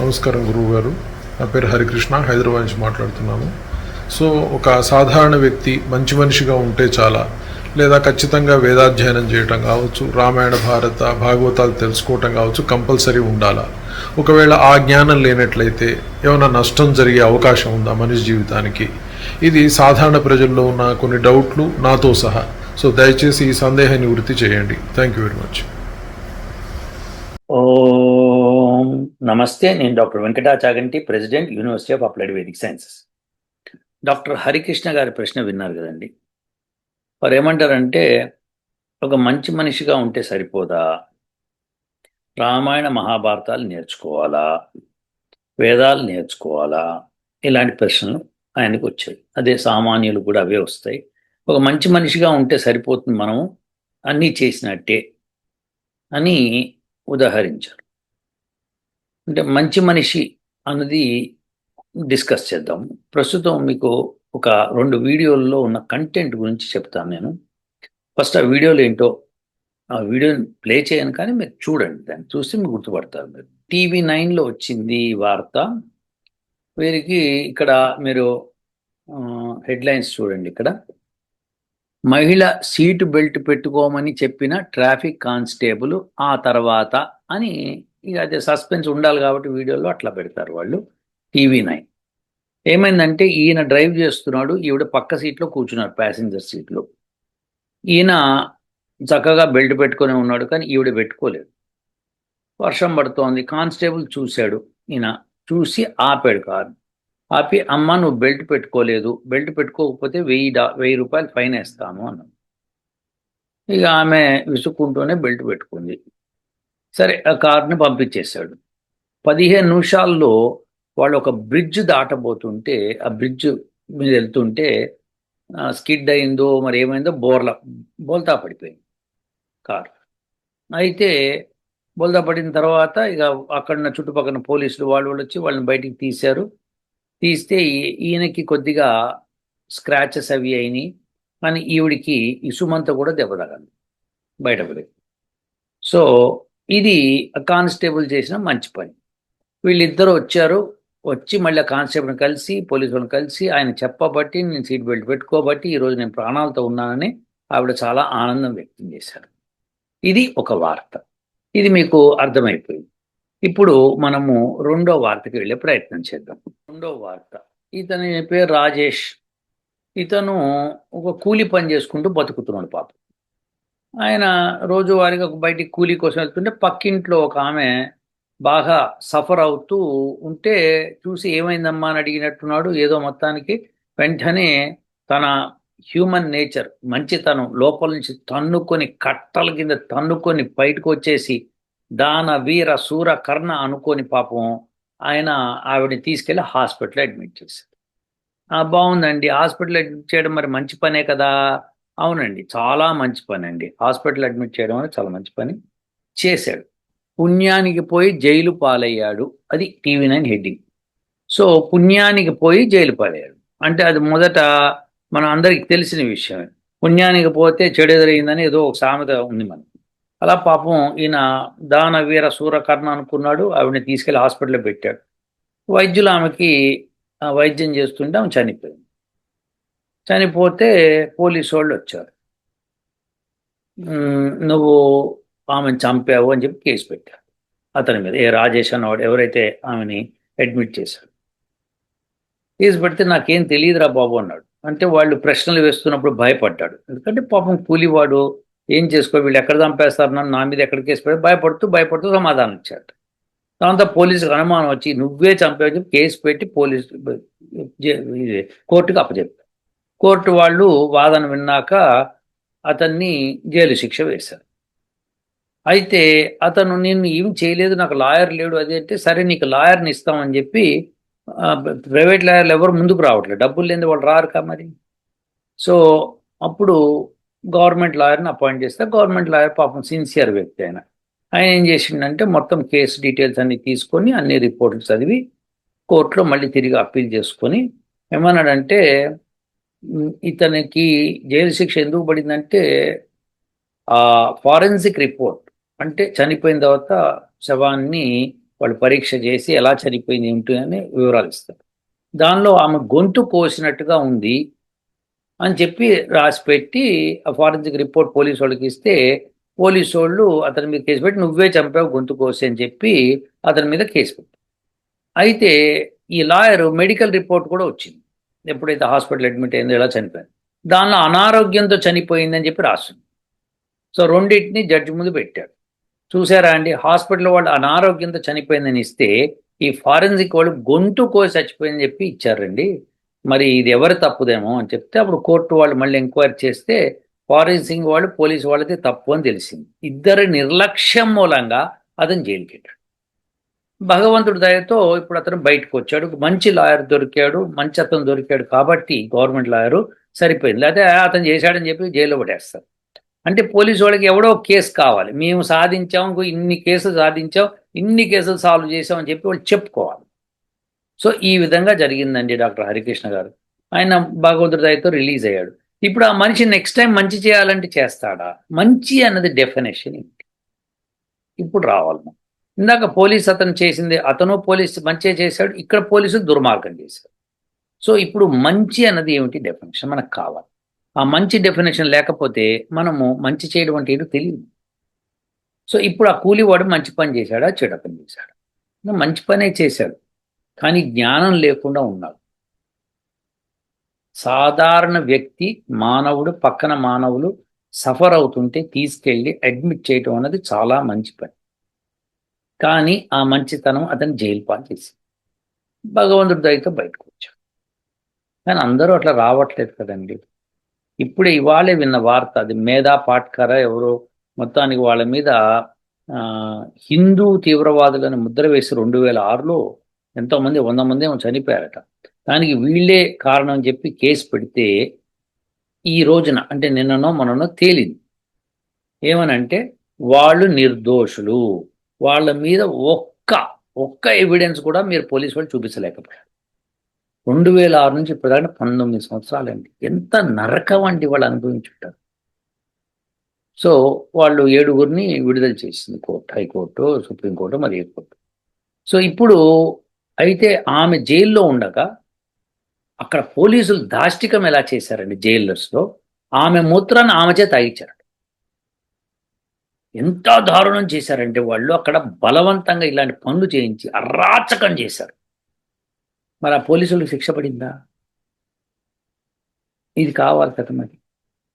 నమస్కారం గురువు గారు నా పేరు హరికృష్ణ హైదరాబాద్ నుంచి మాట్లాడుతున్నాను. సో ఒక సాధారణ వ్యక్తి మంచి మనిషిగా ఉంటే చాలా. లేదా ఖచ్చితంగా వేదాధ్యయనం చేయటం కావచ్చు రామాయణ భారత భాగవతాలు తెలుసుకోవటం కావచ్చు కంపల్సరీ ఉండాలా? ఒకవేళ ఆ జ్ఞానం లేనట్లయితే ఏమైనా నష్టం జరిగే అవకాశం ఉందా మనిషి జీవితానికి? ఇది సాధారణ ప్రజల్లో ఉన్న కొన్ని డౌట్లు నాతో సహా. సో దయచేసి ఈ సందేహాన్ని వృత్తి చేయండి. Thank you very much. ఓ నమస్తే నేను doctor Venkatachaganti president university of applied Vedic sciences. Doctor Harikrishna గారి ప్రశ్న విన్నారు కదండి. వారు ఏమంటారంటే ఒక మంచి మనిషిగా ఉంటే సరిపోదా? రామాయణ మహాభారతాలు నేర్చుకోవాలా? వేదాలు నేర్చుకోవాలా? ఇలాంటి ప్రశ్నలు ఆయనకు వచ్చాయి. అదే సామాన్యులు కూడా అవే వస్తాయి. ఒక మంచి మనిషిగా ఉంటే సరిపోతుంది మనము అన్నీ చేసినట్టే అని ఉదాహరించారు. అంటే మంచి మనిషి అన్నది డిస్కస్ చేద్దాం. ప్రస్తుతం మీకు ఒక రెండు వీడియోల్లో ఉన్న కంటెంట్ గురించి చెప్తాను నేను. ఫస్ట్ ఆ వీడియోలు ఏంటో ఆ వీడియోని ప్లే చేయను కానీ మీరు చూడండి. దాన్ని చూస్తే మీరు గుర్తుపడతారు మీరు. టీవీ నైన్లో వచ్చింది వార్త. వీరికి ఇక్కడ మీరు హెడ్లైన్స్ చూడండి ఇక్కడ. మహిళ సీటు బెల్ట్ పెట్టుకోమని చెప్పిన ట్రాఫిక్ కానిస్టేబుల్ ఆ తర్వాత అని ఇక అదే సస్పెన్స్ ఉండాలి కాబట్టి వీడియోలో అట్లా పెడతారు వాళ్ళు. TV nine. ఏమైందంటే ఈయన డ్రైవ్ చేస్తున్నాడు ఈవిడ పక్క సీట్లో కూర్చున్నారు ప్యాసింజర్ సీట్లో ఈయన చక్కగా బెల్ట్ పెట్టుకొని ఉన్నాడు కానీ ఈవిడ పెట్టుకోలేదు. వర్షం పడుతోంది కానిస్టేబుల్ చూశాడు ఈయన చూసి ఆపాడు కారు. ఆపి అమ్మ నువ్వు బెల్ట్ పెట్టుకోలేదు బెల్ట్ పెట్టుకోకపోతే వెయ్యి డా వెయ్యి రూపాయలు ఫైన్ వేస్తాము అన్నాడు. ఇక ఆమె విసుక్కుంటూనే బెల్ట్ పెట్టుకుంది. సరే ఆ కారుని పంపించేశాడు. పదిహేను నిమిషాల్లో వాళ్ళు ఒక బ్రిడ్జ్ దాటబోతుంటే ఆ బ్రిడ్జ్ మీద వెళ్తుంటే స్కిడ్ అయిందో మరి ఏమైందో బోర్ల బోల్తా పడిపోయింది కార్. అయితే బోల్తా పడిన తర్వాత ఇక అక్కడ చుట్టుపక్కల పోలీసులు వాళ్ళు వాళ్ళు వచ్చి వాళ్ళని బయటికి తీశారు. తీస్తే ఈయనకి కొద్దిగా స్క్రాచెస్ అవి అయినాయి. కానీ ఈవిడికి ఇసుమంతా కూడా దెబ్బ తగండి బయటపడి సో ఇది కానిస్టేబుల్ చేసిన మంచి పని. వీళ్ళిద్దరు వచ్చారు వచ్చి మళ్ళీ కానిస్టేబుల్ని కలిసి పోలీసు వాళ్ళని కలిసి ఆయన చెప్పబట్టి నేను సీట్ బెల్ట్ పెట్టుకోబట్టి ఈరోజు నేను ప్రాణాలతో ఉన్నానని ఆవిడ చాలా ఆనందం వ్యక్తం చేశారు. ఇది ఒక వార్త. ఇది మీకు అర్థమైపోయింది. ఇప్పుడు మనము రెండో వార్తకి వెళ్ళే ప్రయత్నం చేద్దాం. రెండో వార్త. ఇతని పేరు రాజేష్. ఇతను ఒక కూలి పని చేసుకుంటూ బతుకుతున్నాడు పాప. ఆయన రోజువారీగా ఒక బయటికి కూలీ కోసం వెళ్తుంటే పక్కింట్లో ఒక ఆమె బాగా సఫర్ అవుతూ ఉంటే చూసి ఏమైందమ్మా అని అడిగినట్టున్నాడు. ఏదో మొత్తానికి వెంటనే తన హ్యూమన్ నేచర్ మంచితనం లోపల నుంచి తన్నుకొని కట్టల కింద తన్నుకొని బయటకు వచ్చేసి దాన వీర సూర కర్ణ అనుకోని పాపం ఆయన ఆవిడని తీసుకెళ్ళి హాస్పిటల్ అడ్మిట్ చేశారు. ఆ, బాగుందండి. హాస్పిటల్ అడ్మిట్ చేయడం మరి మంచి పనే కదా. అవునండి. చాలా మంచి పని అండి హాస్పిటల్ అడ్మిట్ చేయడం అనేది చాలా మంచి పని చేశాడు. పుణ్యానికి పోయి జైలు పాలయ్యాడు. అది టీవీ నైన్ హెడ్డింగ్. సో పుణ్యానికి పోయి జైలు పాలయ్యాడు. అంటే అది మొదట మన అందరికి తెలిసిన విషయమే. పుణ్యానికి పోతే చెడు ఎదురైందని ఏదో ఒక సామెత ఉంది మనకి. అలా పాపం ఈయన దాన వీర సూరకర్ణ అనుకున్నాడు. ఆవిడని తీసుకెళ్ళి హాస్పిటల్లో పెట్టాడు. వైద్యులు ఆమెకి వైద్యం చేస్తుంటే ఆమె చనిపోయింది. చనిపోతే పోలీసు వాళ్ళు వచ్చారు నువ్వు ఆమెను చంపావు అని చెప్పి కేసు పెట్టారు. అతని మీద ఏ రాజేష్ అన్నవాడు ఎవరైతే ఆమెని అడ్మిట్ చేశాడు. కేసు పెడితే నాకేం తెలియదురా బాబు అన్నాడు. అంటే వాళ్ళు ప్రశ్నలు వేస్తున్నప్పుడు భయపడ్డాడు. ఎందుకంటే పాపం కూలివాడు ఏం చేసుకో వీళ్ళు ఎక్కడ చంపేస్తారు నన్ను నా మీద ఎక్కడ కేసు పెట్టి భయపడుతూ భయపడుతూ సమాధానం ఇచ్చాడు. దాంతో పోలీసుకు అనుమానం వచ్చి నువ్వే చంపావు చెప్పి కేసు పెట్టి పోలీసు కోర్టుకు అప్పచెప్పారు. కోర్టు వాళ్ళు వాదన విన్నాక అతన్ని జైలు శిక్ష వేశారు. అయితే అతను నేను ఏం చేయలేదు నాకు లాయర్ లేడు అది అంటే సరే నీకు లాయర్ని ఇస్తామని చెప్పి ప్రైవేట్ లాయర్లు ఎవరు ముందుకు రావట్లేదు. డబ్బులు లేని వాళ్ళు రారు కా మరి? సో అప్పుడు గవర్నమెంట్ లాయర్ని అపాయింట్ చేస్తే గవర్నమెంట్ లాయర్ పాపం సిన్సియర్ వ్యక్తి ఆయన. ఆయన ఏం చేసిండంటే మొత్తం కేసు డీటెయిల్స్ అన్ని తీసుకొని అన్ని రిపోర్ట్లు చదివి కోర్టులో మళ్ళీ తిరిగి అప్పీల్ చేసుకొని ఏమన్నాడంటే ఇతనికి జైలు శిక్ష ఎందుకు పడిందంటే ఆ ఫారెన్సిక్ రిపోర్ట్ అంటే చనిపోయిన తర్వాత శవాన్ని వాళ్ళు పరీక్ష చేసి ఎలా చనిపోయింది ఏమిటి అని వివరాలు ఇస్తారు. దానిలో ఆమె గొంతు కోసినట్టుగా ఉంది అని చెప్పి రాసి పెట్టి ఆ ఫారెన్సిక్ రిపోర్ట్ పోలీసు వాళ్ళకి ఇస్తే పోలీసు వాళ్ళు అతని మీద కేసు పెట్టి నువ్వే చంపావు గొంతు కోసి అని చెప్పి అతని మీద కేసు పెట్టారు. అయితే ఈ లాయర్ మెడికల్ రిపోర్ట్ కూడా వచ్చింది. ఎప్పుడైతే హాస్పిటల్ అడ్మిట్ అయిందో ఇలా చనిపోయింది దానిలో అనారోగ్యంతో చనిపోయిందని చెప్పి రాస్తుంది సో రెండింటిని జడ్జి ముందు పెట్టాడు. చూసారా అండి హాస్పిటల్ వాళ్ళు అనారోగ్యంతో చనిపోయిందని ఇస్తే ఈ ఫారెన్సిక్ వాళ్ళు గొంతు కోసి చచ్చిపోయిందని చెప్పి ఇచ్చారండి. మరి ఇది ఎవరి తప్పుదేమో అని చెప్తే అప్పుడు కోర్టు వాళ్ళు మళ్ళీ ఎంక్వైరీ చేస్తే ఫారెన్సిక్ వాళ్ళు పోలీసు వాళ్ళది తప్పు అని తెలిసింది. ఇద్దరి నిర్లక్ష్యం మూలంగా అతను జైలుకెట్టాడు భగవంతుడి దయతో ఇప్పుడు అతను బయటకు వచ్చాడు. మంచి లాయర్ దొరికాడు. మంచి అతను దొరికాడు కాబట్టి గవర్నమెంట్ లాయరు సరిపోయింది. లేకపోతే అతను చేశాడని చెప్పి జైల్లో పడేస్తారు. అంటే పోలీసు వాళ్ళకి ఎవడో కేసు కావాలి. మేము సాధించాం ఇన్ని కేసులు సాధించాం ఇన్ని కేసులు సాల్వ్ చేసాం అని చెప్పి వాళ్ళు చెప్పుకోవాలి. సో ఈ విధంగా జరిగిందండి డాక్టర్ హరికృష్ణ గారు. ఆయన భగవంతుడి దయతో రిలీజ్ అయ్యాడు. ఇప్పుడు ఆ మనిషి నెక్స్ట్ టైం మంచి చేయాలంటే చేస్తాడా? మంచి అన్నది డెఫినేషన్. ఇప్పుడు రావాలి. మనం. ఇందాక పోలీస్ అతను చేసింది అతను పోలీస్ మంచిగా చేశాడు ఇక్కడ పోలీసు దుర్మార్గం చేశాడు. సో ఇప్పుడు మంచి అన్నది ఏమిటి డెఫినేషన్ మనకు కావాలి. ఆ మంచి డెఫినేషన్ లేకపోతే మనము మంచి చేయడం అంటే ఏంటో తెలియదు. సో ఇప్పుడు ఆ కూలివాడు మంచి పని చేశాడా చెడ పని చేశాడా? మంచి పనే చేశాడు కానీ జ్ఞానం లేకుండా ఉన్నాడు. సాధారణ వ్యక్తి మానవుడు పక్కన మానవులు సఫర్ అవుతుంటే తీసుకెళ్ళి అడ్మిట్ చేయటం అన్నది చాలా మంచి పని. కానీ ఆ మంచితనం అతను జైలు పాలు చేసి భగవంతుడి దయతో బయటకు వచ్చాడు. కానీ అందరూ అట్లా రావట్లేదు కదండి. ఇప్పుడే ఇవాళే విన్న వార్త అది మేధా పాట్కర ఎవరో మొత్తానికి వాళ్ళ మీద హిందూ తీవ్రవాదులను ముద్ర వేసి రెండు వేల ఆరులో ఎంతోమంది వంద మంది ఏమో చనిపోయారట. దానికి వీళ్ళే కారణం అని చెప్పి కేసు పెడితే ఈ రోజున అంటే నిన్ననో మననో తేలింది. ఏమనంటే వాళ్ళు నిర్దోషులు. వాళ్ళ మీద ఒక్క ఒక్క ఎవిడెన్స్ కూడా మీరు పోలీసు వాళ్ళు చూపించలేకపోయారు. రెండు వేల ఆరు నుంచి ఇప్పటిదాకా పంతొమ్మిది సంవత్సరాలండి. ఎంత నరకం అండి వాళ్ళు అనుభవించుంటారు. సో వాళ్ళు ఏడుగురిని విడుదల చేసింది కోర్టు హైకోర్టు సుప్రీంకోర్టు మరి ఏ కోర్టు. సో ఇప్పుడు అయితే ఆమె జైల్లో ఉండగా అక్కడ పోలీసులు దాష్టికం ఎలా చేశారండి జైలర్స్లో ఆమె మూత్రాన్ని ఆమె చేత తాగించారు ఎంత దారుణం చేశారంటే వాళ్ళు అక్కడ బలవంతంగా ఇలాంటి పనులు చేయించి అరాచకం చేశారు. మరి ఆ పోలీసులకు శిక్ష పడిందా? ఇది కావాలి కదా మరి.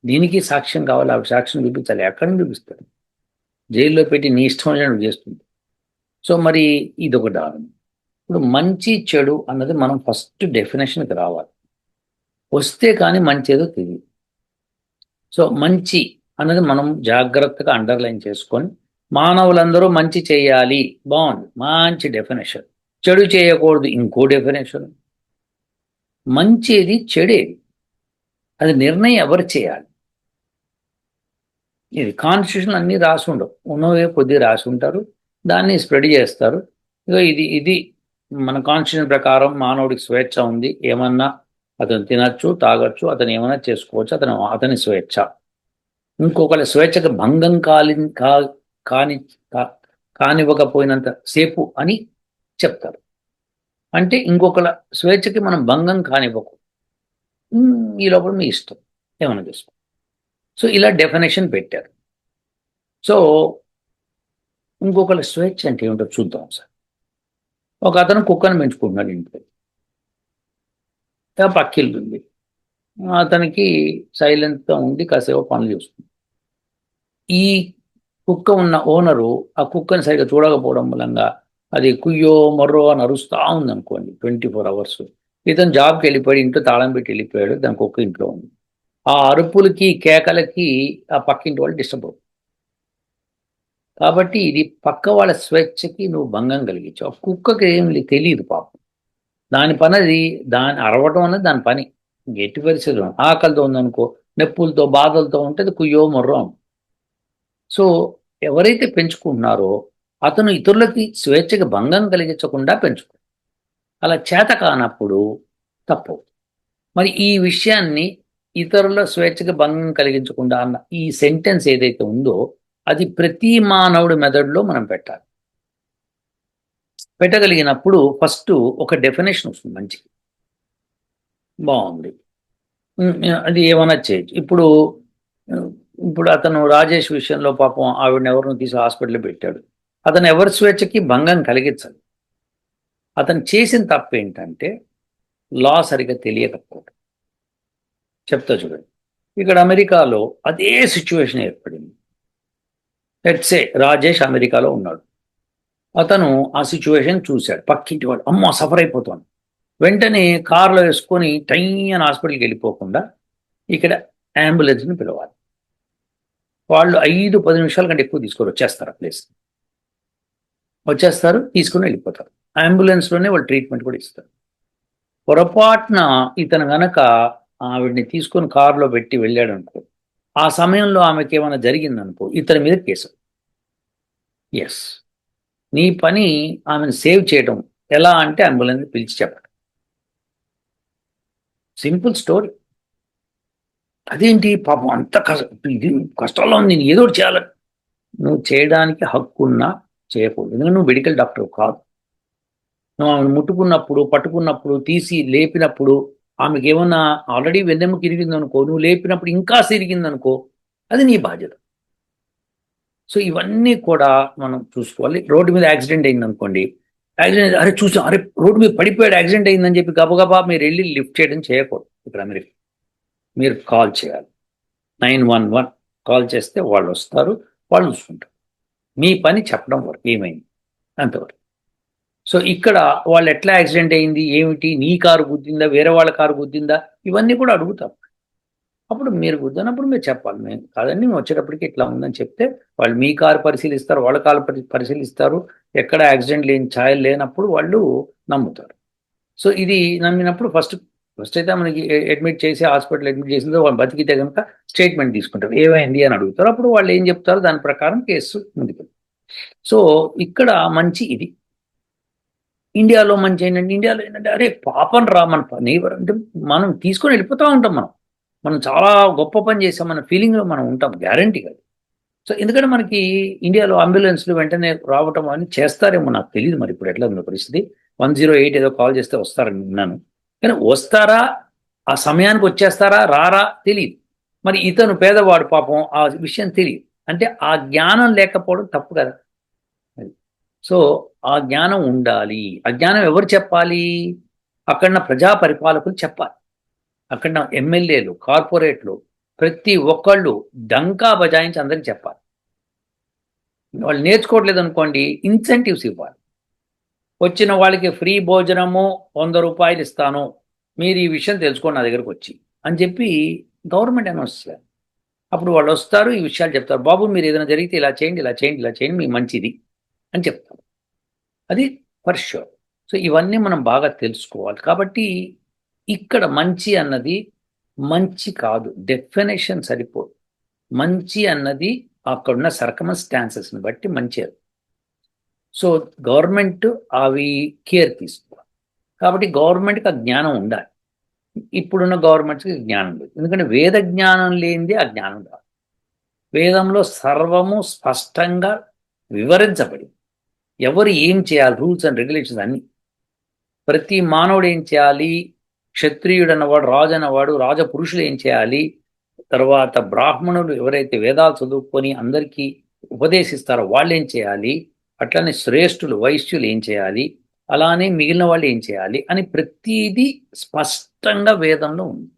దీనికి సాక్ష్యం కావాలి. ఆ సాక్ష్యం చూపించాలి. ఎక్కడ చూపిస్తారు? జైల్లో పెట్టి నీ ఇష్టం వచ్చినట్టు చేస్తుంది. సో మరి ఇది ఒక దారుణం. ఇప్పుడు మంచి చెడు అన్నది మనం ఫస్ట్ డెఫినేషన్కి రావాలి. వస్తే కానీ మంచి ఏదో తెలియదు. సో మంచి అన్నది మనం జాగ్రత్తగా అండర్లైన్ చేసుకొని మానవులందరూ మంచి చేయాలి. బాగుంది. మంచి డెఫినేషన్ చెడు చేయకూడదు. ఇంకో డెఫినేషన్ మంచిది చెడేది. అది నిర్ణయం ఎవరు చేయాలి? ఇది కాన్స్టిట్యూషన్ అన్నీ రాసి ఉండవు. ఉన్నవే కొద్ది రాసి ఉంటారు. దాన్ని స్ప్రెడ్ చేస్తారు. ఇక ఇది ఇది మన కాన్స్టిట్యూషన్ ప్రకారం మానవుడికి స్వేచ్ఛ ఉంది. ఏమన్నా అతను తినచ్చు తాగొచ్చు అతను ఏమైనా చేసుకోవచ్చు అతను అతని స్వేచ్ఛ. ఇంకొకళ్ళ స్వేచ్ఛకు భంగం కాలి కా కాని కా- కానివ్వకపోయినంత సేపు అని చెప్తారు. అంటే ఇంకొకళ్ళ స్వేచ్ఛకి మనం భంగం కానివ్వకు. ఈ లోపల మీ ఇష్టం. ఏమైనా చూసుకో. సో ఇలా డెఫినేషన్ పెట్టారు. సో ఇంకొకళ్ళ స్వేచ్ఛ అంటే ఏమిటో చూద్దాం సార్. ఒక అతను కుక్కను పెంచుకుంటున్నాడు ఇంట్లో. ఆ పక్కిల్లు ఉంది అతనికి సైలెంట్గా ఉండి కాసేపు పనులు చూసుకుంది. ఈ కుక్క ఉన్న ఓనరు ఆ కుక్కని సరిగ్గా చూడకపోవడం మూలంగా అది కుయ్యో మర్రో అని అరుస్తూ ఉందనుకోండి ట్వంటీ ఫోర్ అవర్స్. ఇతను జాబ్కి వెళ్ళిపోయాడు ఇంట్లో తాళం పెట్టి వెళ్ళిపోయాడు దాని కుక్క ఇంట్లో ఉంది. ఆ అరుపులకి కేకలకి ఆ పక్కింటి వాళ్ళు డిస్టర్బ్ అవుతుంది కాబట్టి ఇది పక్క వాళ్ళ స్వేచ్ఛకి నువ్వు భంగం కలిగించావు. ఆ కుక్కకి ఏం తెలియదు పాపం. దాని పని అది దాని అరవటం అనేది దాని పని. ఎట్టి పరిస్థితులు ఆకలితో ఉందనుకో నొప్పులతో బాధలతో ఉంటే అది కుయ్యో మొర్రో. సో ఎవరైతే పెంచుకుంటున్నారో అతను ఇతరులకి స్వేచ్ఛకి భంగం కలిగించకుండా పెంచుకో. అలా చేత కానప్పుడు తప్పు. మరి ఈ విషయాన్ని ఇతరుల స్వేచ్ఛకి భంగం కలిగించకుండా అన్న ఈ సెంటెన్స్ ఏదైతే ఉందో అది ప్రతి మానవుడి మెదడులో మనం పెట్టాలి. పెట్టగలిగినప్పుడు ఫస్ట్ ఒక డెఫినేషన్ వస్తుంది మంచిది బాగుంది. అది ఏమైనా చేయొచ్చు ఇప్పుడు ఇప్పుడు అతను రాజేష్ విషయంలో పాపం ఆవిడని ఎవరిని తీసి హాస్పిటల్ పెట్టాడు. అతను ఎవరి స్వేచ్ఛకి భంగం కలిగించాలి అతను చేసిన తప్పు ఏంటంటే లా సరిగ్గా తెలియకపోవడం. చెప్తా చూడండి. ఇక్కడ అమెరికాలో అదే సిచ్యువేషన్ ఏర్పడింది. లెట్సే రాజేష్ అమెరికాలో ఉన్నాడు. అతను ఆ సిచ్యువేషన్ చూశాడు. పక్కింటి వాడు అమ్మ సఫర్ అయిపోతాను వెంటనే కారులో వేసుకొని టైన్ హాస్పిటల్కి వెళ్ళిపోకుండా ఇక్కడ అంబులెన్స్ని పిలవాలి. వాళ్ళు ఐదు పది నిమిషాల కంటే ఎక్కువ తీసుకొని వచ్చేస్తారు ఆ ప్లేస్. వచ్చేస్తారు తీసుకుని వెళ్ళిపోతారు. అంబులెన్స్లోనే వాళ్ళు ట్రీట్మెంట్ కూడా ఇస్తారు. పొరపాటున ఇతను గనక ఆవిడ్ని తీసుకొని కారులో పెట్టి వెళ్ళాడు అనుకో ఆ సమయంలో ఆమెకి ఏమైనా జరిగిందనుకో ఇతని మీద కేసు. ఎస్ నీ పని ఆమెను సేవ్ చేయడం ఎలా అంటే అంబులెన్స్ పిలిచి చెప్పడం సింపుల్ స్టోరీ. అదేంటి? పాపం అంత కష్ట ఇది కష్టాల్లో ఉంది నేను ఏదో చేయాలి. నువ్వు చేయడానికి హక్కున్నా చేయకూడదు. ఎందుకంటే నువ్వు మెడికల్ డాక్టర్ కాదు. నువ్వు ఆమెను ముట్టుకున్నప్పుడు పట్టుకున్నప్పుడు తీసి లేపినప్పుడు ఆమెకి ఏమన్నా ఆల్రెడీ వెన్నెముక ఇరిగిందనుకో నువ్వు లేపినప్పుడు ఇంకా సిరిగిందనుకో అది నీ బాధ్యత. సో ఇవన్నీ కూడా మనం చూసుకోవాలి. రోడ్డు మీద యాక్సిడెంట్ అయింది అనుకోండి యాక్సిడెంట్ అరే చూసాం అరే రోడ్డు మీద పడిపోయాడు యాక్సిడెంట్ అయిందని చెప్పి గబగబా మీరు వెళ్ళి లిఫ్ట్ చేయడం చేయకూడదు ఇక్కడ మీరు. మీరు కాల్ చేయాలి. నైన్ వన్ వన్ కాల్ చేస్తే వాళ్ళు వస్తారు వాళ్ళు చూసుకుంటారు. మీ పని చెప్పడం వరకు ఏమైంది? అంతవరకు. సో ఇక్కడ వాళ్ళు ఎట్లా యాక్సిడెంట్ అయింది ఏమిటి నీ కారు గుద్దిందా వేరే వాళ్ళ కారు గుద్దిందా ఇవన్నీ కూడా అడుగుతాం. అప్పుడు మీరు గుద్దినప్పుడు మీరు చెప్పాలి. మేము కాదండి మేము వచ్చేటప్పటికి ఇట్లా ఉందని చెప్తే వాళ్ళు మీ కారు పరిశీలిస్తారు వాళ్ళ కారు పరిశీలిస్తారు ఎక్కడ యాక్సిడెంట్ లేని ఛాయలు లేనప్పుడు వాళ్ళు నమ్ముతారు. సో ఇది నమ్మినప్పుడు ఫస్ట్ ఫస్ట్ అయితే మనకి అడ్మిట్ చేసి హాస్పిటల్ అడ్మిట్ చేసిన వాళ్ళు బతికితే కనుక స్టేట్మెంట్ తీసుకుంటారు. ఏమైంది అని అడుగుతారు. అప్పుడు వాళ్ళు ఏం చెప్తారో దాని ప్రకారం కేసు ముందుకు సో ఇక్కడ మంచి ఇది. ఇండియాలో మంచి ఏంటంటే ఇండియాలో ఏంటంటే అరే పాపం రా మన నైబర్ అంటే మనం తీసుకొని వెళ్ళిపోతూ ఉంటాం మనం. మనం చాలా గొప్ప పని చేసాం మన ఫీలింగ్లో మనం ఉంటాం గ్యారంటీ కాదు సో ఎందుకంటే మనకి ఇండియాలో అంబులెన్స్లు వెంటనే రావటం అని చేస్తారేమో నాకు తెలియదు మరి ఇప్పుడు ఎట్లా ఉంది పరిస్థితి. వన్ జీరో ఎయిట్ ఏదో కాల్ చేస్తే వస్తారని విన్నాను. కానీ వస్తారా? ఆ సమయానికి వచ్చేస్తారా? రారా? తెలియదు మరి ఇతను పేదవాడు పాపం ఆ విషయం తెలియదు అంటే ఆ జ్ఞానం లేకపోవడం తప్పు కదా. సో ఆ జ్ఞానం ఉండాలి. ఆ జ్ఞానం ఎవరు చెప్పాలి? అక్కడ ప్రజా పరిపాలకులు చెప్పాలి. అక్కడ ఎమ్మెల్యేలు కార్పొరేట్లు ప్రతి ఒక్కళ్ళు డంకా బజాయించి అందరికి చెప్పాలి. వాళ్ళు నేర్చుకోవట్లేదు అనుకోండి ఇన్సెంటివ్స్ ఇవ్వాలి. వచ్చిన వాళ్ళకి ఫ్రీ భోజనము వంద రూపాయలు ఇస్తాను మీరు ఈ విషయం తెలుసుకోండి నా దగ్గరకు వచ్చి అని చెప్పి గవర్నమెంట్ అనౌన్స్ చేయాలి అప్పుడు వాళ్ళు వస్తారు ఈ విషయాలు చెప్తారు. బాబు మీరు ఏదైనా జరిగితే ఇలా చేయండి ఇలా చేయండి ఇలా చేయండి మీకు మంచిది అని చెప్తారు. అది ఫర్ షూర్ సో ఇవన్నీ మనం బాగా తెలుసుకోవాలి. కాబట్టి ఇక్కడ మంచి అన్నది మంచి కాదు. డెఫినేషన్ సరిపోదు. మంచి అన్నది అక్కడున్న సర్కమస్టాన్సెస్ని బట్టి మంచి. అది సో గవర్నమెంట్ అవి కేర్ తీసుకోవాలి. కాబట్టి గవర్నమెంట్కి ఆ జ్ఞానం ఉండాలి. ఇప్పుడున్న గవర్నమెంట్స్కి జ్ఞానం లేదు. ఎందుకంటే వేద జ్ఞానం లేనిదే ఆ జ్ఞానం రాదు. వేదంలో సర్వము స్పష్టంగా వివరించబడింది. ఎవరు ఏం చేయాలి? రూల్స్ అండ్ రెగ్యులేషన్స్ అన్ని. ప్రతి మానవుడు ఏం చేయాలి? క్షత్రియుడు అన్నవాడు రాజు అన్నవాడు రాజపురుషులు ఏం చేయాలి? తర్వాత బ్రాహ్మణులు ఎవరైతే వేదాలు చదువుకొని అందరికీ ఉపదేశిస్తారో వాళ్ళు ఏం చేయాలి? అట్లనే శ్రేష్ఠులు వైశ్యులు ఏం చేయాలి? అలానే మిగిలిన వాళ్ళు ఏం చేయాలి? అని ప్రతిదీ స్పష్టంగా వేదంలో ఉంది.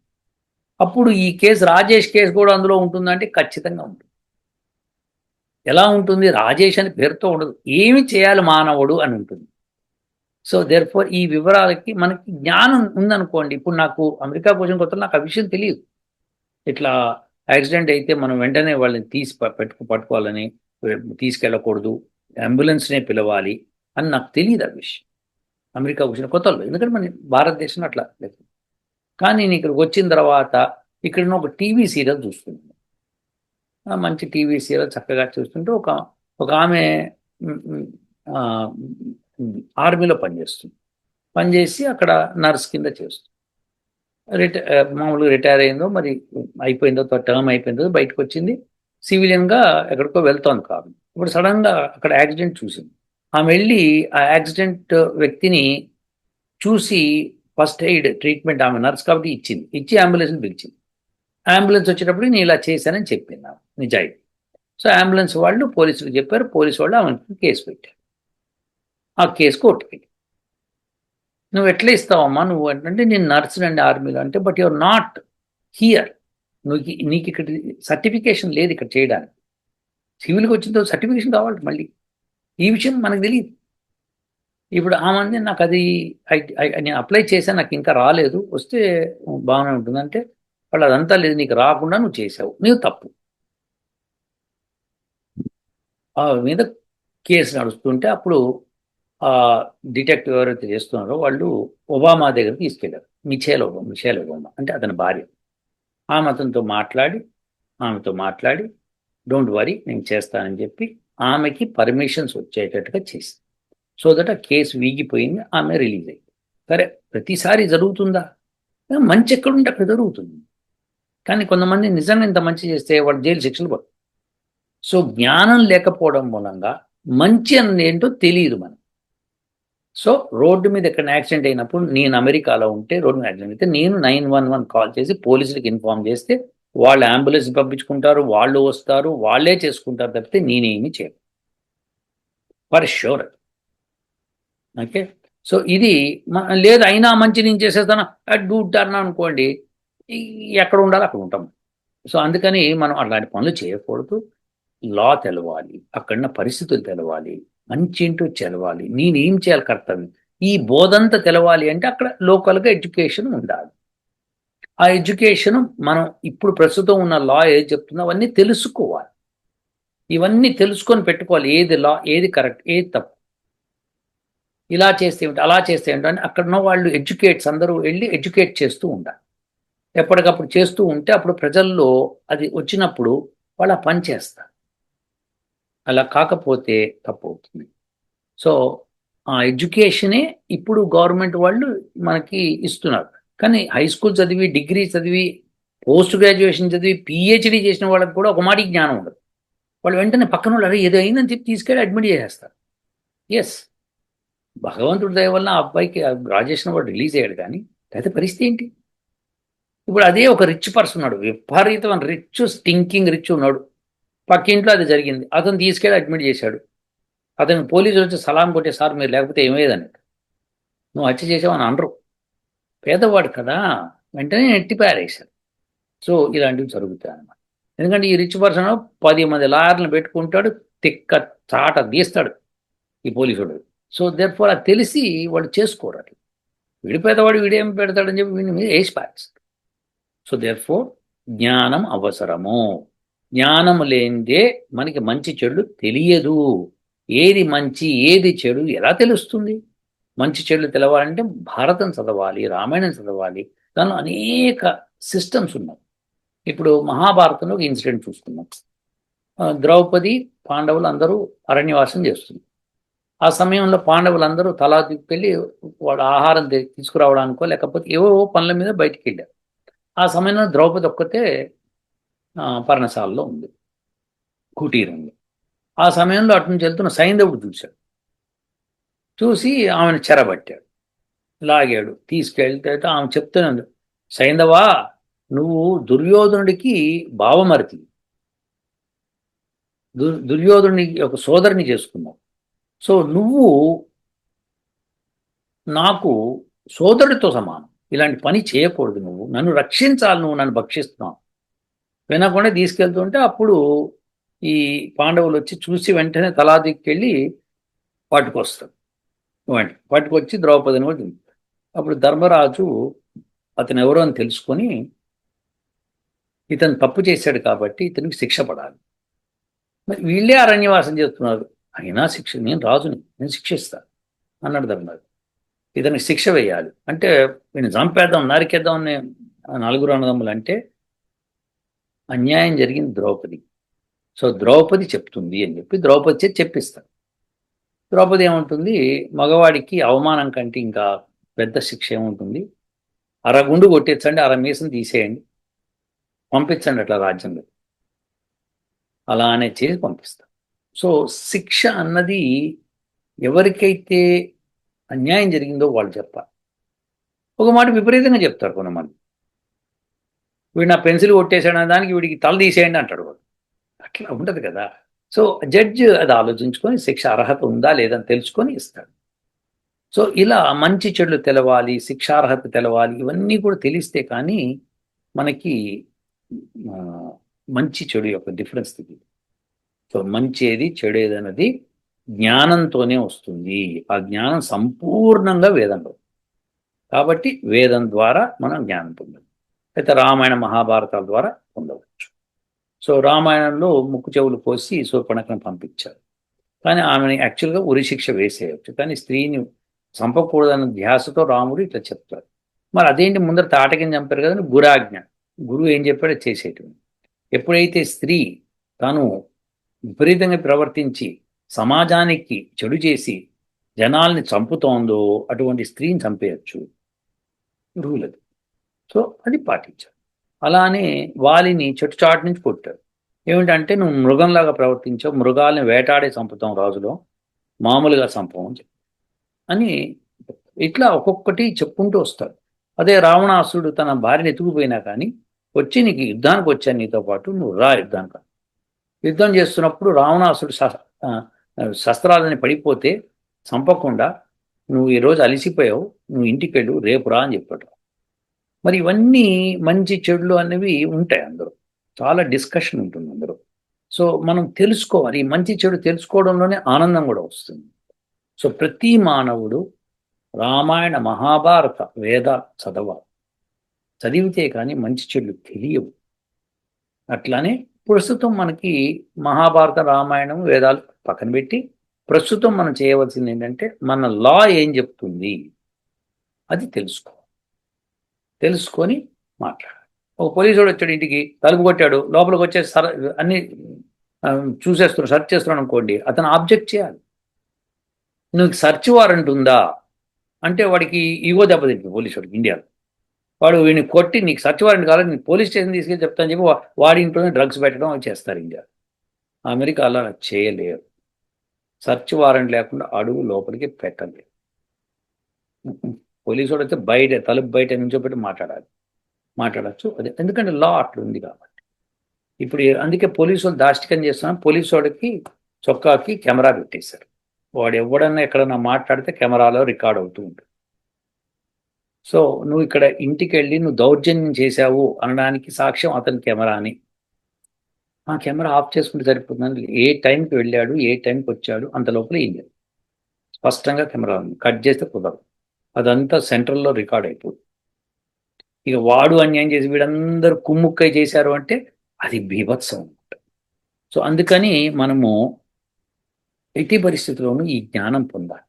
అప్పుడు ఈ కేసు రాజేష్ కేసు కూడా అందులో ఉంటుందంటే ఖచ్చితంగా ఉంటుంది. ఎలా ఉంటుంది? రాజేష్ అని పేరుతో ఉండదు. ఏమి చేయాలి మానవుడు అని ఉంటుంది. సో దేర్ ఫోర్ ఈ వివరాలకి మనకి జ్ఞానం ఉందనుకోండి. ఇప్పుడు నాకు అమెరికా భోజనం కొత్త నాకు ఆ విషయం తెలియదు. ఇట్లా యాక్సిడెంట్ అయితే మనం వెంటనే వాళ్ళని తీసి పెట్టుకు పట్టుకోవాలని తీసుకెళ్ళకూడదు. అంబులెన్స్నే పిలవాలి అని నాకు తెలియదు ఆ విషయం. అమెరికా వచ్చిన కొత్తలో. ఎందుకంటే మన భారతదేశంలో అట్లా లేదు. కానీ నేను ఇక్కడికి వచ్చిన తర్వాత ఇక్కడ ఒక టీవీ సీరియల్ చూస్తున్నాను. మంచి టీవీ సీరియల్ చక్కగా చూస్తుంటే ఒక ఒక ఆమె ఆర్మీలో పనిచేస్తుంది. పనిచేసి అక్కడ నర్స్ కింద చేస్తుంది. రిటైర్ మామూలుగా రిటైర్ అయిందో మరి అయిపోయిందో టర్మ్ అయిపోయిందో బయటకు వచ్చింది సివిలియన్గా ఎక్కడికో వెళ్తోంది కాదు ఇప్పుడు సడన్గా అక్కడ యాక్సిడెంట్ చూసింది. ఆమె వెళ్ళి ఆ యాక్సిడెంట్ వ్యక్తిని చూసి ఫస్ట్ ఎయిడ్ ట్రీట్మెంట్ ఆమె నర్స్ కాబట్టి ఇచ్చింది. ఇచ్చి అంబులెన్స్ని పిలిచింది. అంబులెన్స్ వచ్చేటప్పుడు నేను ఇలా చేశానని చెప్పింది ఆమె సో అంబులెన్స్ వాళ్ళు పోలీసులకు చెప్పారు. పోలీసు వాళ్ళు ఆమె కేసు పెట్టారు. ఆ కేసు కోర్టుకి నువ్వు ఎట్లా ఇస్తావమ్మా? నువ్వు అంటే నేను నర్సునండి ఆర్మీలో అంటే బట్ యువర్ నాట్ హియర్ నువ్వు నీకు ఇక్కడ సర్టిఫికేషన్ లేదు ఇక్కడ చేయడానికి. సివిల్కి వచ్చిన తర్వాత సర్టిఫికేషన్ కావాలి మళ్ళీ. ఈ విషయం మనకు తెలియదు ఇప్పుడు ఆ మంది నాకు అది ఐ- ఐ- నేను అప్లై చేశాను నాకు ఇంకా రాలేదు. వస్తే బాగానే ఉంటుందంటే వాళ్ళు అదంతా లేదు నీకు రాకుండా నువ్వు చేసావు నీవు తప్పు. ఆ మీద కేసు నడుస్తుంటే అప్పుడు డిటెక్టివ్ ఎవరైతే చేస్తున్నారో వాళ్ళు ఒబామా దగ్గరికి తీసుకెళ్ళారు. మిచేల్ ఒబామా మిషేల్ ఒబామా అంటే అతని భార్య. ఆమె అతనితో మాట్లాడి ఆమెతో మాట్లాడి డోంట్ వరీ నేను చేస్తానని చెప్పి ఆమెకి పర్మిషన్స్ వచ్చేటట్టుగా చేసి సో దట్ ఆ కేసు వీగిపోయింది ఆమె రిలీజ్ అయింది. సరే ప్రతిసారి జరుగుతుందా? మంచి ఎక్కడుంటే అక్కడ జరుగుతుంది. కానీ కొంతమంది నిజంగా ఇంత మంచి చేస్తే వాడు జైలు శిక్షలు పడు సో జ్ఞానం లేకపోవడం మూలంగా మంచి అన్నది ఏంటో తెలియదు మనం సో రోడ్డు మీద ఎక్కడ యాక్సిడెంట్ అయినప్పుడు నేను అమెరికాలో ఉంటే రోడ్డు మీద యాక్సిడెంట్ అయితే నేను నైన్ వన్ వన్ కాల్ చేసి పోలీసులకు ఇన్ఫార్మ్ చేస్తే వాళ్ళు అంబులెన్స్ పంపించుకుంటారు వాళ్ళు వస్తారు వాళ్ళే చేసుకుంటారు తప్పితే నేనేమి చేయను. For sure okay? సో ఇది లేదు అయినా మంచి నేను చేసేస్తాను? డూ టర్న్ అనుకోండి. ఎక్కడ ఉండాలో అక్కడ ఉంటాం. సో అందుకని మనం అలాంటి పనులు చేయకూడదు. లా తెలవాలి. అక్కడున్న పరిస్థితులు తెలవాలి. మంచి ఏంటో తెలవాలి. నేనేం చేయాలి కర్తవ్యం? ఈ బోధంతా తెలవాలి అంటే అక్కడ లోకల్గా ఎడ్యుకేషన్ ఉండాలి. ఆ ఎడ్యుకేషన్ మనం ఇప్పుడు ప్రస్తుతం ఉన్న లా ఏది చెప్తుందో అవన్నీ తెలుసుకోవాలి. ఇవన్నీ తెలుసుకొని పెట్టుకోవాలి. ఏది లా ఏది కరెక్ట్ ఏది తప్పు. ఇలా చేస్తే ఏమిటి అలా చేస్తే ఏమిటి అని అక్కడ ఉన్న వాళ్ళు ఎడ్యుకేట్స్ అందరూ వెళ్ళి ఎడ్యుకేట్ చేస్తూ ఉండాలి. ఎప్పటికప్పుడు చేస్తూ ఉంటే అప్పుడు ప్రజల్లో అది వచ్చినప్పుడు వాళ్ళు ఆ పని చేస్తారు. అలా కాకపోతే తప్పు అవుతుంది సో ఆ ఎడ్యుకేషనే ఇప్పుడు గవర్నమెంట్ వాళ్ళు మనకి ఇస్తున్నారు. కానీ హై స్కూల్ చదివి డిగ్రీ చదివి పోస్ట్ గ్రాడ్యుయేషన్ చదివి పిహెచ్డి చేసిన వాళ్ళకి కూడా ఒక మాటి జ్ఞానం ఉండదు. వాళ్ళు వెంటనే పక్కన వాళ్ళు ఏదో అయిందని చెప్పి తీసుకెళ్ళి అడ్మిట్ చేసేస్తారు. ఎస్ భగవంతుడి దయ వల్ల ఆ అబ్బాయికి గ్రాడ్యుయేషన్ వాడు రిలీజ్ అయ్యాడు కానీ అయితే పరిస్థితి ఏంటి? ఇప్పుడు అదే ఒక రిచ్ పర్సన్ ఉన్నాడు విపరీతమైన రిచ్ స్టింకింగ్ రిచ్ ఉన్నాడు. పక్కింట్లో అది జరిగింది. అతను తీసుకెళ్ళి అడ్మిట్ చేశాడు. అతను పోలీసులు వచ్చి సలాం కొట్టే సార్ మీరు లేకపోతే ఏమయ్యేదని నువ్వు హత్య చేసావని అనరు. పేదవాడు కదా వెంటనే ఎట్టి పారేశారు సో ఇలాంటివి జరుగుతాయి అనమాట ఎందుకంటే ఈ రిచ్ పర్సన్ పది మంది లాయర్లను పెట్టుకుంటాడు తిక్క చాట తీస్తాడు ఈ పోలీసుడు. సో దేర్ ఫోర్ అది తెలిసి వాడు చేసుకోరు అట్లా వీడి పేదవాడు వీడేం పెడతాడని చెప్పి వీడిని మీద వేసి పారేస్తాడు సో దేర్ ఫోర్ జ్ఞానం అవసరము. జ్ఞానం లేనిదే మనకి మంచి చెడు తెలియదు. ఏది మంచి ఏది చెడు ఎలా తెలుస్తుంది? మంచి చెడు తెలవాలంటే భారతం చదవాలి రామాయణం చదవాలి. దానిలో అనేక సిస్టమ్స్ ఉన్నాయి. ఇప్పుడు మహాభారతంలో ఒక ఇన్సిడెంట్ చూసుకున్నాం ద్రౌపది పాండవులు అందరూ అరణ్యవాసం చేస్తుంది ఆ సమయంలో పాండవులందరూ తలా తిప్పెళ్ళి వాడు ఆహారం తీసుకురావడానికో లేకపోతే ఏవో పనుల మీద బయటికి వెళ్ళారు. ఆ సమయంలో ద్రౌపది ఒక్కతే పర్ణశాలలో ఉంది. కుటీరంలో. ఆ సమయంలో అటు నుంచి వెళ్తున్న సైంధవుడు చూశాడు. చూసి ఆమెను చెరబట్టాడు. లాగాడు తీసుకెళ్తే ఆమె చెప్తున్నాడు సైంధవా నువ్వు దుర్యోధనుడికి భావమరితి. దుర్ దుర్యోధనుడి ఒక సోదరుని చేసుకున్నావు. సో నువ్వు నాకు సోదరుడితో సమానం. ఇలాంటి పని చేయకూడదు నువ్వు. నన్ను రక్షించాలి నువ్వు నన్ను భక్షిస్తున్నావు. వినకుండా తీసుకెళ్తుంటే అప్పుడు ఈ పాండవులు వచ్చి చూసి వెంటనే తలా దిక్కెళ్ళి పట్టుకొస్తారు. పట్టుకొచ్చి ద్రౌపదిని కూడా దింపుతాడు అప్పుడు ధర్మరాజు అతను ఎవరో అని తెలుసుకొని ఇతను తప్పు చేశాడు కాబట్టి ఇతనికి శిక్ష పడాలి. మరి వీళ్ళే అరణ్యవాసం చేస్తున్నారు. అయినా శిక్ష నేను రాజుని నేను శిక్షిస్తాను అన్నాడు ధర్మరాజు. ఇతనికి శిక్ష వేయాలి. అంటే వీడిని చంపేద్దాం నరికేద్దాం అని నలుగురు అన్నదమ్ములు అంటే అన్యాయం జరిగింది ద్రౌపది. సో ద్రౌపది చెప్తుంది అని చెప్పి ద్రౌపది చేతి చెప్పిస్తారు ద్రౌపది ఏముంటుంది? మగవాడికి అవమానం కంటే ఇంకా పెద్ద శిక్ష ఏముంటుంది? అరగుండు కొట్టించండి అర మీసం తీసేయండి. పంపించండి అట్లా రాజ్యంలో అలానే చేసి పంపిస్తాం సో శిక్ష అన్నది ఎవరికైతే అన్యాయం జరిగిందో వాళ్ళు చెప్పాలి. ఒక మాట విపరీతంగా చెప్తారు కొంతమంది. వీడు నా పెన్సిల్ కొట్టేశాడు అనే దానికి వీడికి తల తీసేయండి అంటాడు వాడు. అట్లా ఉండదు కదా. సో జడ్జ్ అది ఆలోచించుకొని శిక్ష అర్హత ఉందా లేదని తెలుసుకొని ఇస్తాడు. సో ఇలా మంచి చెడులు తెలవాలి శిక్షార్హత తెలవాలి ఇవన్నీ కూడా తెలిస్తే కానీ మనకి మంచి చెడు యొక్క డిఫరెన్స్ తెలియదు సో మంచి ఏది చెడు ఏదన్నది జ్ఞానంతోనే వస్తుంది. ఆ జ్ఞానం సంపూర్ణంగా వేదంలో. కాబట్టి వేదం ద్వారా మనం జ్ఞానం పొందాలి అయితే రామాయణ మహాభారతాల ద్వారా పొందవచ్చు. సో రామాయణంలో ముక్కు చెవులు కోసి శూర్పణకను పంపించారు. కానీ ఆమెని యాక్చువల్గా ఉరిశిక్ష వేసేయచ్చు. కానీ స్త్రీని చంపకూడదన్న ధ్యాసతో రాముడు ఇట్లా చెప్తారు మరి అదేంటి ముందర తాటకిని చంపారు కదా గురాజ్ఞ. గురువు ఏం చెప్పాడో చేసేటువంటి ఎప్పుడైతే స్త్రీ తను విపరీతంగా ప్రవర్తించి సమాజానికి చెడు చేసి జనాల్ని చంపుతోందో అటువంటి స్త్రీని చంపేయచ్చు. రూల్ అది సో అది పాటించారు అలానే వాలిని చెట్టు చాటు నుంచి కొట్టారు. ఏమిటంటే నువ్వు మృగంలాగా ప్రవర్తించావు మృగాల్ని వేటాడే సంపదం రాజులో మామూలుగా సంపవం అని అని ఇట్లా ఒక్కొక్కటి చెప్పుకుంటూ వస్తారు. అదే రావణాసుడు తన భార్యను ఎత్తుకుపోయినా కానీ వచ్చి నీకు యుద్ధానికి వచ్చాను నీతో పాటు నువ్వు రా యుద్ధానికి యుద్ధం చేస్తున్నప్పుడు రావణాసుడు శస్త్రాలని పడిపోతే చంపకుండా నువ్వు ఈరోజు అలిసిపోయావు నువ్వు ఇంటికి వెళ్ళు రేపు రా అని చెప్పాడు. మరి ఇవన్నీ మంచి చెడులు అనేవి ఉంటాయి అందరూ చాలా డిస్కషన్ ఉంటుంది అందరూ సో మనం తెలుసుకోవాలి. ఈ మంచి చెడు తెలుసుకోవడంలోనే ఆనందం కూడా వస్తుంది. సో ప్రతి మానవుడు రామాయణ మహాభారత వేద చదవాలి. చదివితే కానీ మంచి చెడులు తెలియవు. అట్లానే ప్రస్తుతం మనకి మహాభారత రామాయణం వేదాలు పక్కన పెట్టి ప్రస్తుతం మనం చేయవలసింది ఏంటంటే మన లా ఏం చెప్తుంది? అది తెలుసుకో తెలుసుకొని మాట్లాడాలి. ఒక పోలీసుడు వచ్చాడు ఇంటికి తలుపు కొట్టాడు లోపలికి వచ్చే సర అన్ని చూసేస్తున్నాడు సెర్చ్ చేస్తున్నాడు అనుకోండి అతను ఆబ్జెక్ట్ చేయాలి. నువ్వు సెర్చ్ వారెంట్ ఉందా? అంటే వాడికి ఈగో దెబ్బతింటుంది పోలీసు వాడికి ఇండియాలో. వాడు వీడిని కొట్టి నీకు సర్చ్ వారెంట్ కావాలి నేను పోలీస్ స్టేషన్ తీసుకెళ్ళి చెప్తాను చెప్పి వాడి ఇంట్లోనే డ్రగ్స్ పెట్టడం అవి చేస్తారు ఇండియా అమెరికా అలా చేయలేరు. సర్చ్ వారెంట్ లేకుండా అడుగు లోపలికి పెట్టలేదు పోలీసు వాడు అయితే బయట తలుపు బయట నుంచోబెట్టి మాట్లాడాలి. మాట్లాడచ్చు. అదే ఎందుకంటే లా అట్లా ఉంది కాబట్టి. ఇప్పుడు అందుకే పోలీసు వాళ్ళు దాష్టికం చేస్తున్నాం పోలీసు వాడికి చొక్కాకి కెమెరా పెట్టేశారు. వాడు ఎవడన్నా ఎక్కడన్నా మాట్లాడితే కెమెరాలో రికార్డ్ అవుతూ ఉంటుంది. సో నువ్వు ఇక్కడ ఇంటికి వెళ్ళి నువ్వు దౌర్జన్యం చేశావు అనడానికి సాక్ష్యం అతని కెమెరా అని ఆ కెమెరా ఆఫ్ చేసుకుంటే సరిపోతుందని ఏ టైంకి వెళ్ళాడు ఏ టైంకి వచ్చాడు అంత లోపల ఏం లేదు. స్పష్టంగా కెమెరా ఉంది. కట్ చేస్తే కుదరదు. అదంతా సెంట్రల్లో రికార్డ్ అయిపోతుంది ఇక వాడు అన్యాయం చేసి వీడందరూ కుమ్ముక్కై చేశారు అంటే అది బీభత్సం అనమాట సో అందుకని మనము ఎట్టి పరిస్థితుల్లోనూ ఈ జ్ఞానం పొందాలి.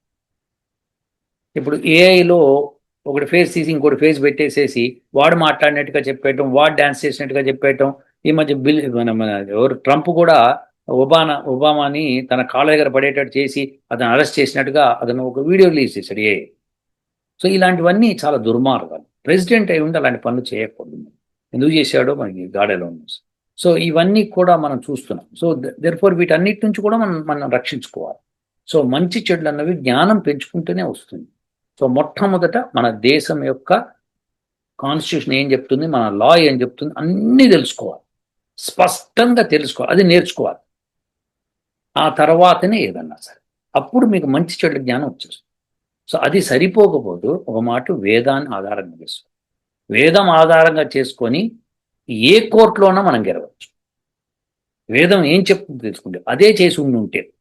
ఇప్పుడు ఏఐలో ఒకటి ఫేస్ తీసి ఇంకోటి ఫేస్ పెట్టేసేసి వాడు మాట్లాడినట్టుగా చెప్పేయటం వాడు డాన్స్ చేసినట్టుగా చెప్పేయటం ఈ మధ్య బిల్ మన ఎవరు ట్రంప్ కూడా ఒబానా ఒబామాని తన కాళ్ళ దగ్గర పడేటట్టు చేసి అతను అరెస్ట్ చేసినట్టుగా అతను ఒక వీడియో రిలీజ్ చేశాడు ఏఐ. సో ఇలాంటివన్నీ చాలా దుర్మార్గాలు. ప్రెసిడెంట్ అయి ఉండి అలాంటి పనులు చేయకూడదు. ఎందుకు చేశాడో మనకి గాడెలో ఉంది? సో ఇవన్నీ కూడా మనం చూస్తున్నాం. సో దెర్ఫోర్ వీటన్నిటి నుంచి కూడా మనం మనం రక్షించుకోవాలి. సో మంచి చెడులు అన్నవి జ్ఞానం పెంచుకుంటూనే వస్తుంది. సో మొట్టమొదట మన దేశం యొక్క కాన్స్టిట్యూషన్ ఏం చెప్తుంది మన లా ఏం చెప్తుంది అన్నీ తెలుసుకోవాలి. స్పష్టంగా తెలుసుకోవాలి. అది నేర్చుకోవాలి. ఆ తర్వాతనే ఏదన్నా సరే. అప్పుడు మీకు మంచి చెడ్డ జ్ఞానం వచ్చేస్తుంది. సో అది సరిపోకపోదు. ఒక మాట వేదాన్ని ఆధారంగా చేసుకోవాలి వేదం ఆధారంగా చేసుకొని ఏ కోర్టులోనా మనం గెలవచ్చు. వేదం ఏం చెప్తుంది తెలుసుకుంటే అదే చేసి ఉండుంటే ఉంటే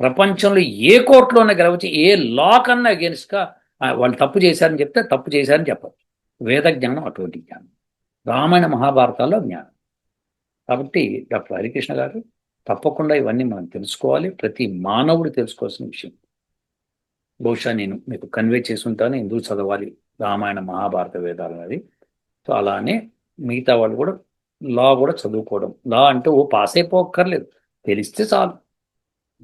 ప్రపంచంలో ఏ కోర్టులోనే గెలవచ్చు ఏ లా కన్నా అగేన్స్ట్గా వాళ్ళు తప్పు చేశారని చెప్తే తప్పు చేశారని చెప్పచ్చు. వేద జ్ఞానం అటువంటి జ్ఞానం. రామాయణ మహాభారతాల్లో జ్ఞానం. కాబట్టి డాక్టర్ హరికృష్ణ గారు తప్పకుండా ఇవన్నీ మనం తెలుసుకోవాలి. ప్రతి మానవుడు తెలుసుకోవాల్సిన విషయం. బహుశా నేను మీకు కన్వే చేసి ఉంటాను. ఎందుకు చదవాలి. రామాయణ మహాభారత వేదాలు అనేది సో అలానే మిగతా వాళ్ళు కూడా లా కూడా చదువుకోవడం. లా అంటే ఓ పాస్ అయిపోక్కర్లేదు. తెలిస్తే చాలు.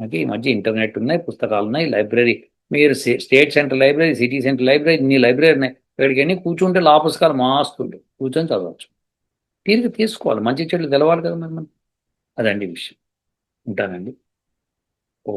మనకి ఈ మధ్య ఇంటర్నెట్ ఉన్నాయి పుస్తకాలు ఉన్నాయి లైబ్రరీ. మీరు state centre library city centre library ఇన్ని లైబ్రరీ ఉన్నాయి. ఇక్కడికి వెళ్ళి కూర్చుంటే లా పుస్తకాలు మాస్తుండే కూర్చొని చదవచ్చు. తీరిక తీసుకోవాలి. మంచి చెట్లు తెలవాలి కదా మరి మనం. అదండి విషయం. ఉంటానండి. ఓ